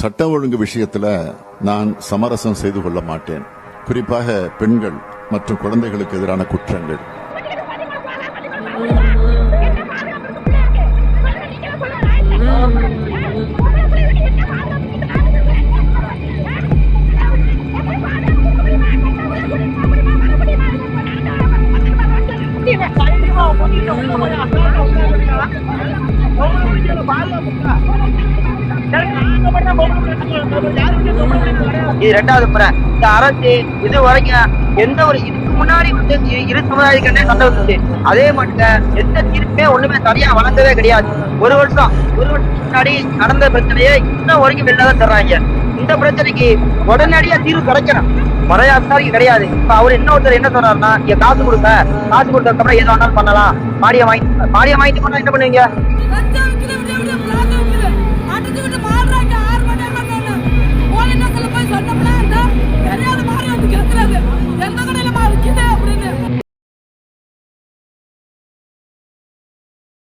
சட்ட ஒழுங்கு விஷயத்துல நான் சமரசம் செய்து கொள்ள மாட்டேன். குறிப்பாக பெண்கள் மற்றும் குழந்தைகளுக்கு எதிரான குற்றங்கள். இது ரெண்டாவது முறை. இந்த அரசு இது வரைக்கும் எந்த ஒரு இதுக்கு முன்னாடி வந்து இரு- இரு சமுதாயத்துக்கே சண்டை வந்துச்சு அதே மட்டும் எந்த தீர்ப்புமே ஒண்ணுமே சரியா வழங்கவே கிடையாது. ஒரு வருஷம் ஒரு வருஷத்துக்கு முன்னாடி நடந்த பிரச்சனையே இன்னும் வரைக்கும் வெளில தான் தர்றாங்க. இந்த பிரச்சனைக்கு உடனடியா தீர்வு கிடைக்கணும். முறையா விசாரிக்க கிடையாது. இப்ப அவர் இன்னொருத்தர் என்ன சொல்றாருன்னா நீங்க காசு கொடுங்க. காசு கொடுத்ததுக்கு அப்புறம் எது வேணாலும் பண்ணலாம். மாடியை வாங்கி மாடியை வாங்கிட்டு பண்ணா என்ன பண்ணுவீங்க? എന്തൊക്കെ